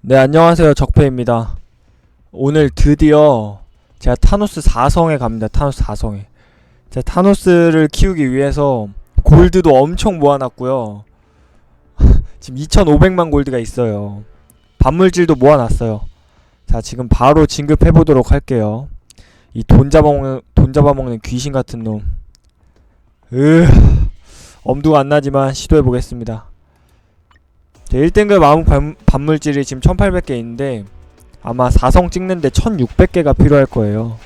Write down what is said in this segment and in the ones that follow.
네, 안녕하세요. 적폐입니다. 오늘 드디어 제가 타노스 4성에 갑니다. 타노스 4성에. 제가 타노스를 키우기 위해서 골드도 엄청 모아놨고요. 지금 2,500만 골드가 있어요. 반물질도 모아놨어요. 자, 지금 바로 진급해보도록 할게요. 이 돈 잡아먹는, 돈 잡아먹는 귀신 같은 놈. 으, 엄두가 안 나지만 시도해보겠습니다. 제 1등급 암흑 반, 반물질이 지금 1800개 있는데 아마 4성 찍는데 1600개가 필요할 거예요.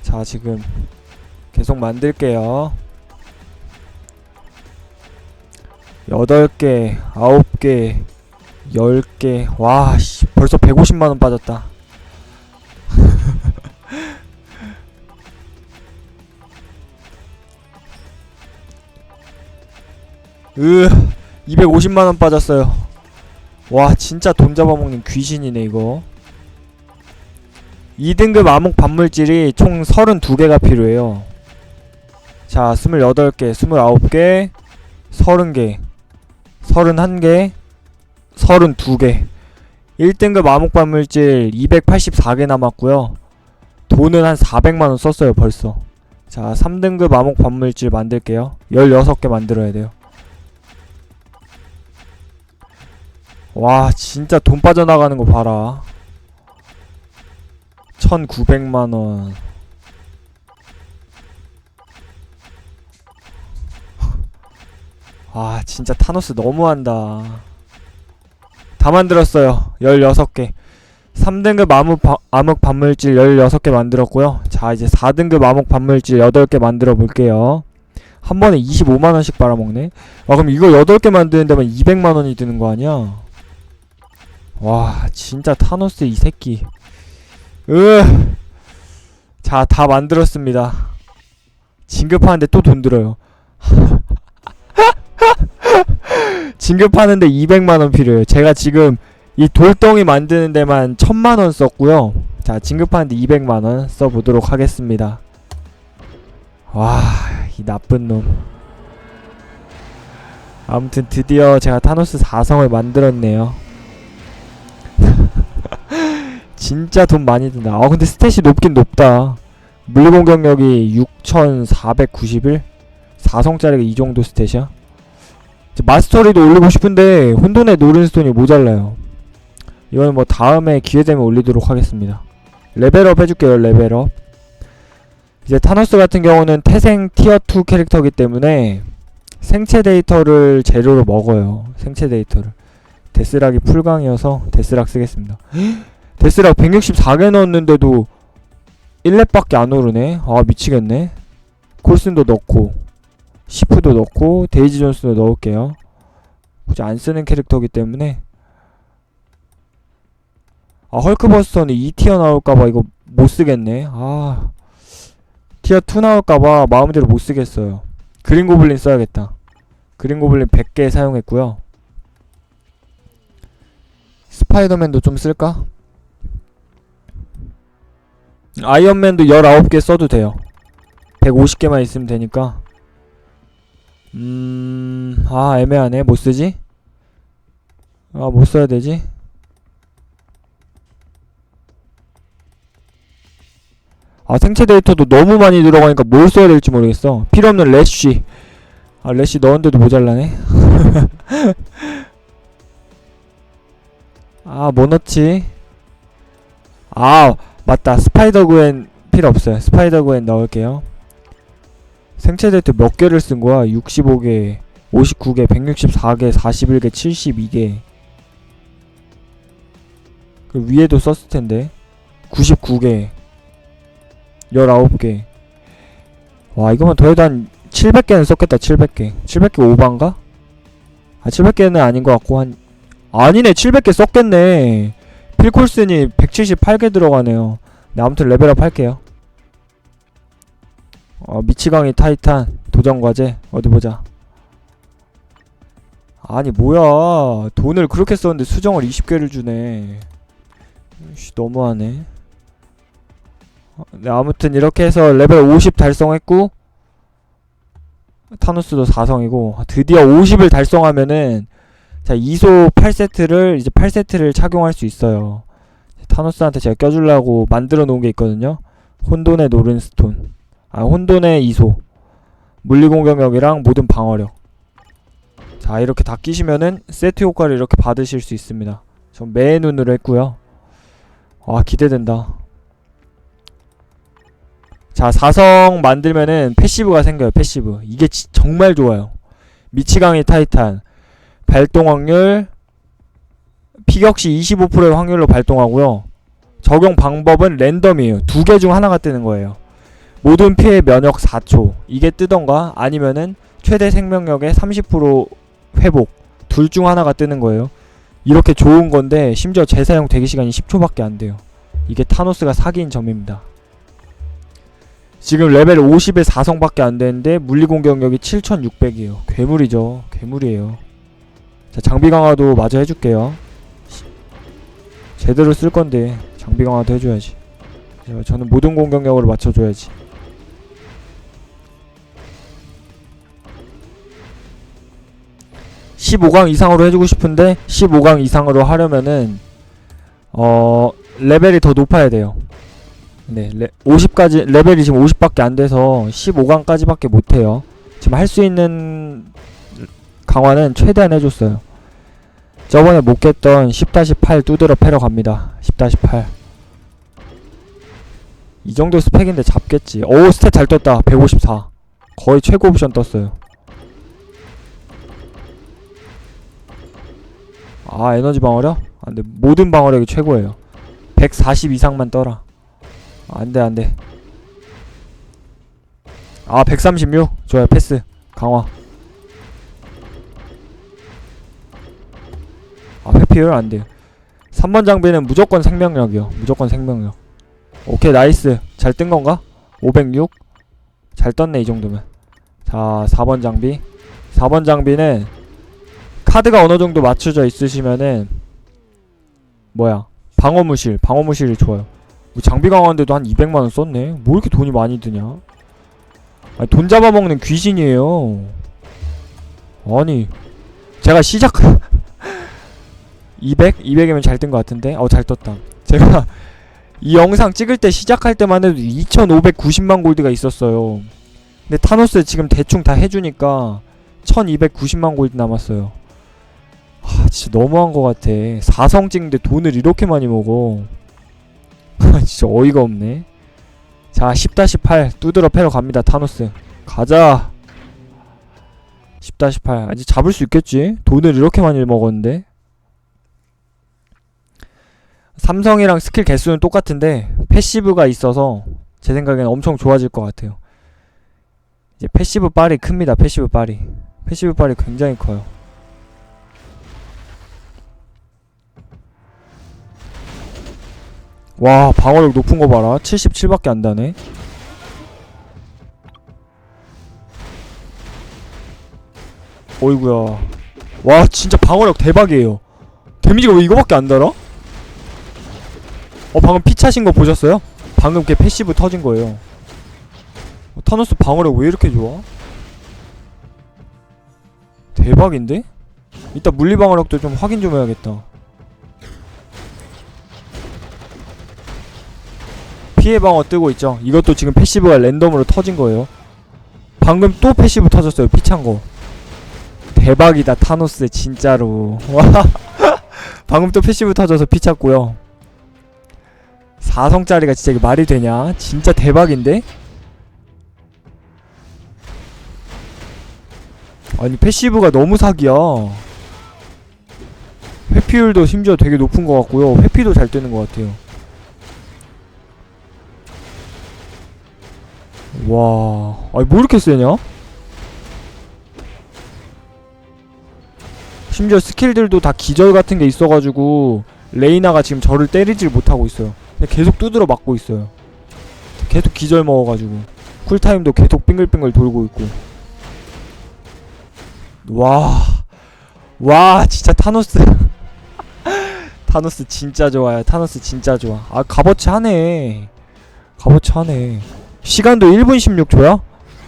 자 지금 계속 만들게요. 8개 9개 10개. 와 씨 벌써 150만원 빠졌다. 으 250만원 빠졌어요. 와, 진짜 돈 잡아먹는 귀신이네, 이거. 2등급 암흑 반물질이 총 32개가 필요해요. 자, 28개, 29개, 30개, 31개, 32개. 1등급 암흑 반물질 284개 남았고요. 돈은 한 400만원 썼어요, 벌써. 자, 3등급 암흑 반물질 만들게요. 16개 만들어야 돼요. 와 진짜 돈 빠져나가는 거 봐라. 1900만원. 아 진짜 타노스 너무한다. 다 만들었어요. 16개. 3등급 암흑, 바, 암흑 반물질 16개 만들었고요. 자 이제 4등급 암흑 반물질 8개 만들어 볼게요. 한 번에 25만원씩 빨아먹네? 와 그럼 이거 8개 만드는 데만 200만원이 드는 거 아니야 와 진짜 타노스 이 새끼. 으자 다 만들었습니다. 진급하는데 또 돈 들어요. 진급하는데 200만원 필요해요. 제가 지금 이 돌덩이 만드는 데만 1000만원 썼고요. 자 진급하는데 200만원 써보도록 하겠습니다. 와 이 나쁜 놈. 아무튼 드디어 제가 타노스 4성을 만들었네요 진짜 돈 많이 든다. 아 근데 스탯이 높긴 높다. 물공격력이 6491? 4성짜리가 이 정도 스탯이야? 마스터리도 올리고 싶은데 혼돈의 노른스톤이 모자라요. 이거는 뭐 다음에 기회되면 올리도록 하겠습니다. 레벨업 해줄게요 레벨업. 이제 타노스 같은 경우는 태생 티어2 캐릭터이기 때문에 생체 데이터를 재료로 먹어요. 생체 데이터를. 데스락이 풀강이어서 데스락 쓰겠습니다. 데스락 164개 넣었는데도 1렙밖에 안 오르네. 아 미치겠네. 콜슨도 넣고 시프도 넣고 데이지 존스도 넣을게요. 굳이 안 쓰는 캐릭터이기 때문에 아 헐크버스터는 2티어 나올까봐 이거 못 쓰겠네. 아 티어 2 나올까봐 마음대로 못 쓰겠어요. 그린 고블린 써야겠다. 그린 고블린 100개 사용했고요. 스파이더맨도 좀 쓸까? 아이언맨도 19개 써도 돼요 150개만 있으면 되니까 음... 아 애매하네 못쓰지? 아 못써야 되지? 아 생체 데이터도 너무 많이 들어가니까 뭘 써야 될지 모르겠어 필요없는 래쉬 아 래쉬 넣었는데도 모자라네 아뭐 넣지? 아 맞다. 스파이더 그웬 필요 없어요. 스파이더 그웬 넣을게요. 생체 데이터 몇 개를 쓴 거야? 65개 59개 164개 41개 72개. 그 위에도 썼을 텐데. 99개. 19개. 와 이거만 더해도 한 700개는 썼겠다 700개. 700개 오반가? 아 700개는 아닌 것 같고 한 아니네 700개 썼겠네 필콜슨이 178개 들어가네요. 네, 아무튼 레벨업 할게요. 어, 미치광이 타이탄 도전과제 어디 보자. 아니 뭐야 돈을 그렇게 썼는데 수정을 20개를 주네. 씨 너무하네. 어, 네 아무튼 이렇게 해서 레벨 50 달성했고 타노스도 4성이고 드디어 50을 달성하면은 자 이소 8세트를 이제 8세트를 착용할 수 있어요. 타노스한테 제가 껴주려고 만들어 놓은 게 있거든요. 혼돈의 노른스톤. 아 혼돈의 이소. 물리공격력이랑 모든 방어력. 자 이렇게 다 끼시면은 세트 효과를 이렇게 받으실 수 있습니다. 전 매의 눈으로 했고요. 아 기대된다. 자 사성 만들면은 패시브가 생겨요 패시브. 이게 지- 정말 좋아요. 미치광이 타이탄 발동 확률 피격시 25%의 확률로 발동하고요. 적용 방법은 랜덤이에요. 두 개 중 하나가 뜨는 거예요. 모든 피해 면역 4초. 이게 뜨던가 아니면은 최대 생명력의 30% 회복. 둘 중 하나가 뜨는 거예요. 이렇게 좋은 건데 심지어 재사용 대기 시간이 10초밖에 안 돼요. 이게 타노스가 사기인 점입니다. 지금 레벨 50에 4성밖에 안 되는데 물리 공격력이 7600이에요. 괴물이죠. 괴물이에요 자 장비 강화도 마저 해줄게요. 시- 제대로 쓸 건데 장비 강화도 해줘야지. 저- 저는 모든 공격력으로 맞춰줘야지. (15강) 이상으로 해주고 싶은데 (15강) 이상으로 하려면은 어 레벨이 더 높아야 돼요. 네, 레, 50까지 레벨이 지금 50밖에 안 돼서 15강까지밖에 못 해요. 지금 할 수 있는 강화는 최대한 해줬어요. 저번에 못 깼던 10-8 두드러 패러 갑니다. 10-8. 이 정도 스펙인데 잡겠지. 오, 스탯 잘 떴다. 154. 거의 최고 옵션 떴어요. 아, 에너지 방어력? 아, 근데 모든 방어력이 최고예요. 140 이상만 떠라. 안 돼 안 돼 아 136 좋아요 패스 강화 아 회피율 안돼요. 3번 장비는 무조건 생명력이요. 무조건 생명력. 오케이 나이스. 잘 뜬 건가? 506 잘 떴네 이 정도면. 자 4번 장비. 4번 장비는 카드가 어느 정도 맞춰져 있으시면은 뭐야? 방어무실 방어무실이 좋아요. 뭐 장비 강화인데도 한 200만원 썼네. 뭐 이렇게 돈이 많이 드냐? 아니 돈 잡아먹는 귀신이에요. 아니 제가 시작 200? 200이면 잘 뜬 것 같은데 어 잘 떴다 제가 이 영상 찍을 때 시작할 때만 해도 2590만 골드가 있었어요 근데 타노스 지금 대충 다 해주니까 1290만 골드 남았어요 아 진짜 너무한 것 같아 4성 찍는데 돈을 이렇게 많이 먹어 진짜 어이가 없네. 자, 10-8 두드러 패러 갑니다. 타노스. 가자. 10-8 아직 잡을 수 있겠지? 돈을 이렇게 많이 먹었는데. 삼성이랑 스킬 개수는 똑같은데 패시브가 있어서 제 생각에는 엄청 좋아질 것 같아요. 이제 패시브 빨이 큽니다. 패시브 빨이. 패시브 빨이 굉장히 커요. 와 방어력 높은 거 봐라 77밖에 안 다네 어이구야 와 진짜 방어력 대박이에요 데미지가 왜 이거밖에 안 달아? 어 방금 피 차신 거 보셨어요? 방금 걔 패시브 터진 거예요 어, 타노스 방어력 왜 이렇게 좋아? 대박인데? 이따 물리 방어력도 좀 확인 좀 해야겠다 피해 방어 뜨고 있죠. 이것도 지금 패시브가 랜덤으로 터진 거예요. 방금 또 패시브 터졌어요. 피찬 거. 대박이다 타노스 진짜로. 와. 방금 또 패시브 터져서 피 찼고요. 4성짜리가 진짜 이게 말이 되냐? 진짜 대박인데? 아니 패시브가 너무 사기야. 회피율도 심지어 되게 높은 것 같고요. 회피도 잘 뜨는 것 같아요. 와, 아니 뭐 이렇게 세냐? 심지어 스킬들도 다 기절 같은 게 있어가지고 레이나가 지금 저를 때리질 못하고 있어요. 계속 두드러 맞고 있어요. 계속 기절 먹어가지고 쿨타임도 계속 빙글빙글 돌고 있고. 와, 와 진짜 타노스. 타노스 진짜 좋아요. 타노스 진짜 좋아. 아 값어치 하네. 값어치 하네. 시간도 1분 16초야?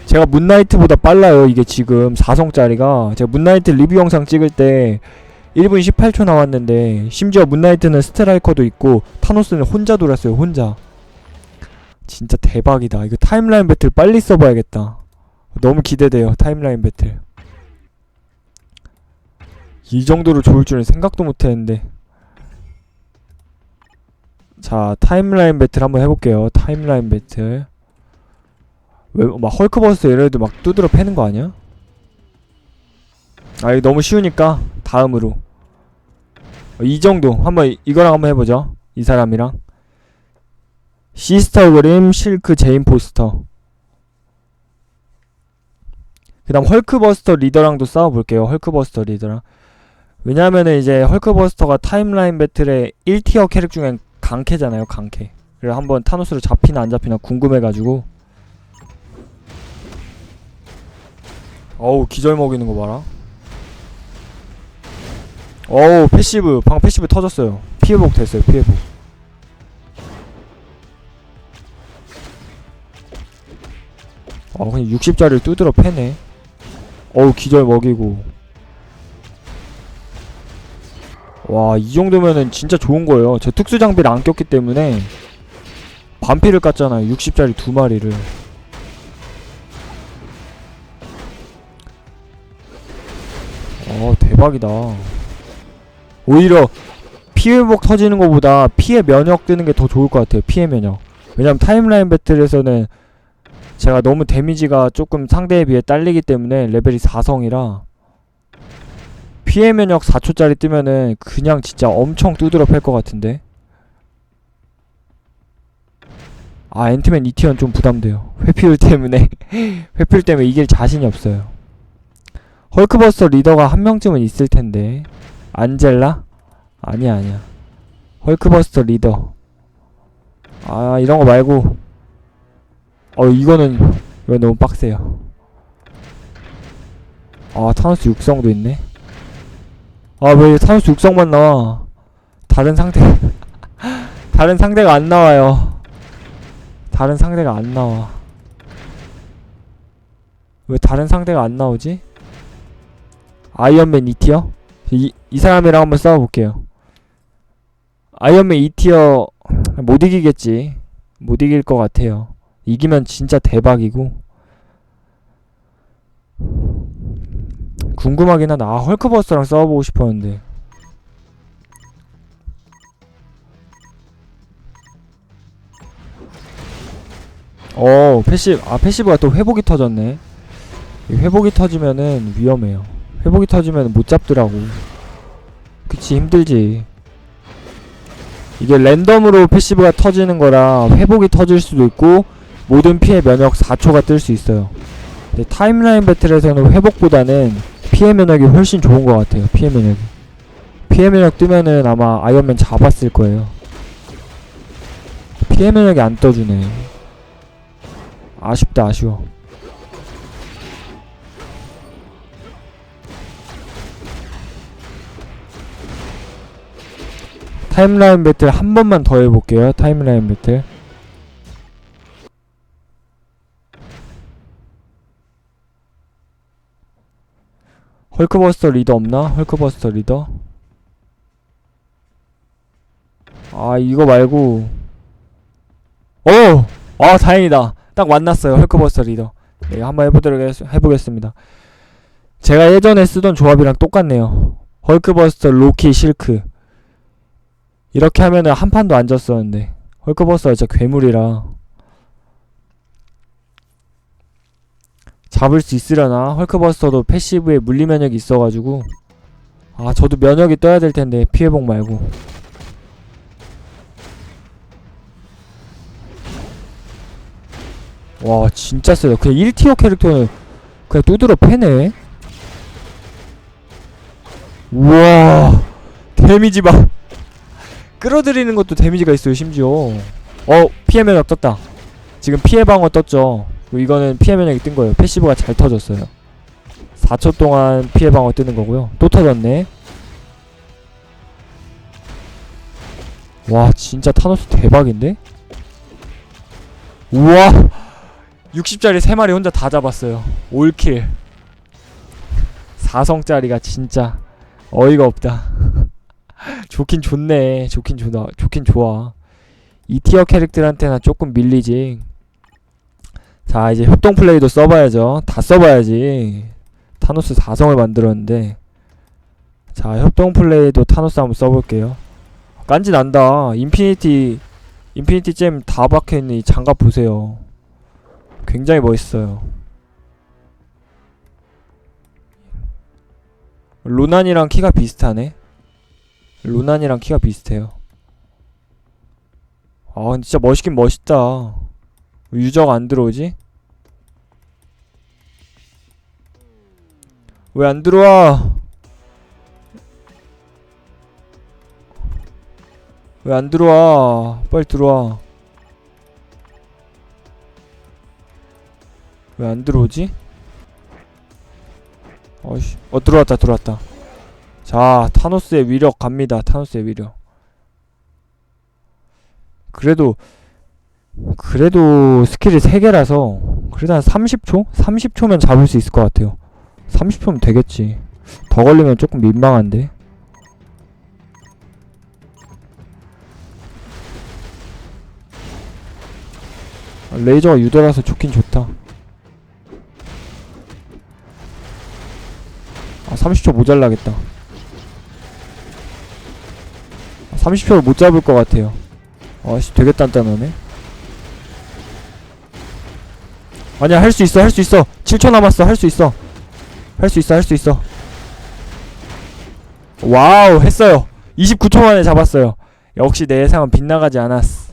제가 문나이트보다 빨라요 이게 지금 4성짜리가 제가 문나이트 리뷰 영상 찍을 때 1분 18초 나왔는데 심지어 문나이트는 스트라이커도 있고 타노스는 혼자 돌았어요 혼자. 진짜 대박이다. 이거 타임라인 배틀 빨리 써봐야겠다. 너무 기대돼요 타임라인 배틀. 이 정도로 좋을 줄은 생각도 못했는데. 자 타임라인 배틀 한번 해볼게요. 타임라인 배틀. 왜 막 헐크버스 얘네들 막 두드러 패는 거 아니야? 아 이거 너무 쉬우니까 다음으로. 어, 이 정도. 한번 이- 이거랑 한번 해보죠. 이 사람이랑. 시스터 그림 실크 제인 포스터 그 다음 헐크버스터 리더랑도 싸워볼게요. 헐크버스터 리더랑. 왜냐하면은 이제 헐크버스터가 타임라인 배틀의 1티어 캐릭 중엔 강캐잖아요 강캐. 그래서 한번 타노스로 잡히나 안 잡히나 궁금해가지고. 어우 기절 먹이는 거 봐라 어우 패시브. 방 패시브 터졌어요. 피해복 됐어요 피해복 어 그냥 60짜리를 뚜드러 패네. 어우 기절 먹이고. 와 이 정도면은 진짜 좋은 거예요. 제 특수 장비를 안 꼈기 때문에 반피를 깠잖아요 60짜리 두 마리를. 어 대박이다 오히려 피해 회복 터지는 것보다 피해 면역 뜨는 게 더 좋을 것 같아요 피해 면역. 왜냐면 타임라인 배틀에서는 제가 너무 데미지가 조금 상대에 비해 딸리기 때문에 레벨이 4성이라 피해 면역 4초짜리 뜨면은 그냥 진짜 엄청 두드러 팰 것 같은데? 아 앤트맨 2티어는 좀 부담돼요. 회피율 때문에. 회피율 때문에 이길 자신이 없어요. 헐크버스터 리더가 한 명쯤은 있을 텐데 안젤라? 아니야 아니야. 헐크버스터 리더. 아 이런 거 말고. 어 이거는 이거 너무 빡세요. 아 타노스 육성도 있네. 아왜 타노스 육성만 나와? 다른 상대 다른 상대가 안 나와요. 다른 상대가 안 나와. 왜 다른 상대가 안 나오지? 아이언맨 2티어? 이, 이 사람이랑 한번 싸워볼게요. 아이언맨 2티어 못 이기겠지. 못 이길 것 같아요. 이기면 진짜 대박이고. 궁금하긴 하다. 아, 헐크버스랑 싸워보고 싶었는데. 어, 패시브, 아, 패시브가 또 회복이 터졌네. 이 회복이 터지면은 위험해요. 회복이 터지면 못 잡더라고. 그치 힘들지. 이게 랜덤으로 패시브가 터지는 거라 회복이 터질 수도 있고 모든 피해 면역 4초가 뜰 수 있어요. 근데 타임라인 배틀에서는 회복보다는 피해 면역이 훨씬 좋은 것 같아요. 피해 면역이. 피해 면역 뜨면은 아마 아이언맨 잡았을 거예요. 피해 면역이 안 떠주네. 아쉽다 아쉬워. 타임라인 배틀 한 번만 더 해볼게요. 타임라인 배틀. 헐크버스터 리더 없나? 헐크버스터 리더? 아 이거 말고 어! 아 다행이다 딱 만났어요 헐크버스터 리더 네 한번 해보도록 해, 해보겠습니다 제가 예전에 쓰던 조합이랑 똑같네요 헐크버스터 로키 실크 이렇게 하면은 한 판도 안 졌었는데. 헐크버스가 진짜 괴물이라. 잡을 수 있으려나? 헐크버스터도 패시브에 물리 면역이 있어가지고. 아 저도 면역이 떠야 될 텐데 피해복 말고. 와 진짜 세다. 그냥 1티어 캐릭터는 그냥 두드러 패네. 우와 데미지 봐 끌어들이는 것도 데미지가 있어요 심지어. 어 피해 면역 떴다. 지금 피해 방어 떴죠. 이거는 피해 면역이 뜬 거예요. 패시브가 잘 터졌어요. 4초 동안 피해 방어 뜨는 거고요. 또 터졌네. 와 진짜 타노스 대박인데? 우와! 60짜리 3마리 혼자 다 잡았어요. 올킬. 4성짜리가 진짜 어이가 없다. 좋긴 좋네. 좋긴 좋다. 좋긴 좋아. 이 티어 캐릭터한테는 조금 밀리지. 자, 이제 협동 플레이도 써봐야죠. 다 써봐야지. 타노스 4성을 만들었는데. 자, 협동 플레이도 타노스 한번 써볼게요. 깐지 난다. 인피니티, 인피니티 잼 다 박혀있는 이 장갑 보세요. 굉장히 멋있어요. 로난이랑 키가 비슷하네. 로난이랑 키가 비슷해요. 아, 진짜 멋있긴 멋있다. 왜 유저가 안 들어오지? 왜 안 들어와? 왜 안 들어와? 빨리 들어와. 왜 안 들어오지? 어이씨, 어 들어왔다 들어왔다. 자, 타노스의 위력 갑니다. 타노스의 위력. 그래도 그래도 스킬이 3개라서 그래도 한 30초? 30초면 잡을 수 있을 것 같아요. 30초면 되겠지. 더 걸리면 조금 민망한데. 아, 레이저가 유도라서 좋긴 좋다. 아, 30초 모자라겠다. 30초를 못 잡을 것 같아요. 아씨, 되게 단단하네. 아니야, 할 수 있어, 할 수 있어. 7초 남았어, 할 수 있어. 할 수 있어, 할 수 있어. 와우, 했어요. 29초 만에 잡았어요. 역시 내 예상은 빗나가지 않았어.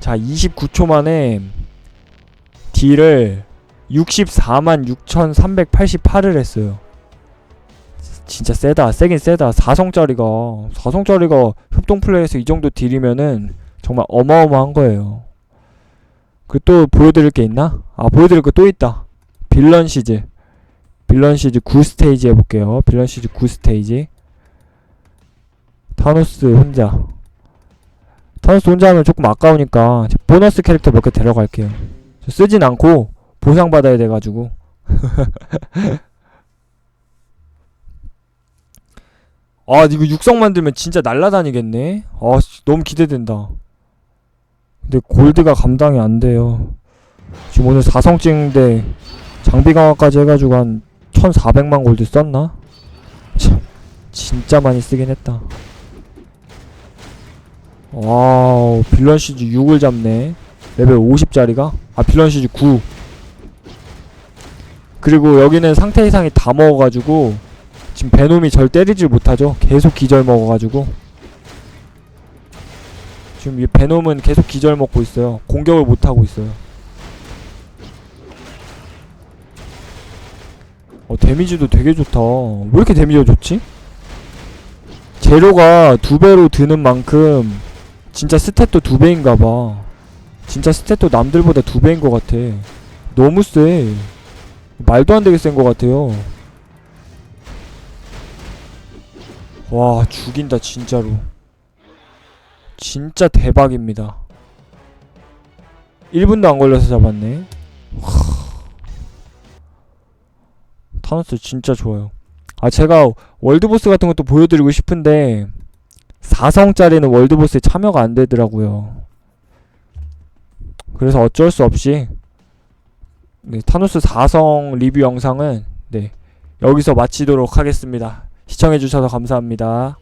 자, 29초 만에 딜을 64만 6,388을 했어요. 진짜 세다. 세긴 세다. 4성짜리가 4성짜리가 협동 플레이에서 이 정도 딜이면은 정말 어마어마한 거예요. 그 또 보여드릴 게 있나? 아 보여드릴 거 또 있다. 빌런 시즈. 빌런 시즈 9스테이지 해볼게요. 빌런 시즈 9스테이지. 타노스 혼자. 타노스 혼자 하면 조금 아까우니까 보너스 캐릭터 몇 개 데려갈게요. 저 쓰진 않고 보상받아야 돼가지고. 아 이거 육성 만들면 진짜 날라다니겠네? 아 씨, 너무 기대된다. 근데 골드가 감당이 안 돼요. 지금 오늘 4성 찍는데 장비 강화까지 해가지고 한 1400만 골드 썼나? 참 진짜 많이 쓰긴 했다. 와우 빌런 시즈 6을 잡네. 레벨 50짜리가? 아 빌런 시즈 9 그리고 여기는 상태 이상이 다 먹어가지고 지금 베놈이 절 때리질 못하죠. 계속 기절 먹어가지고 지금 이 베놈은 계속 기절 먹고 있어요. 공격을 못하고 있어요. 어 데미지도 되게 좋다. 왜 이렇게 데미지가 좋지? 재료가 두 배로 드는 만큼 진짜 스탯도 두 배인가봐. 진짜 스탯도 남들보다 두 배인 것 같아. 너무 세. 말도 안 되게 센 것 같아요. 와 죽인다 진짜로. 진짜 대박입니다. 1분도 안 걸려서 잡았네. 와. 타노스 진짜 좋아요. 아 제가 월드보스 같은 것도 보여드리고 싶은데 4성짜리는 월드보스에 참여가 안 되더라고요. 그래서 어쩔 수 없이 네, 타노스 4성 리뷰 영상은 네 여기서 마치도록 하겠습니다 시청해주셔서 감사합니다.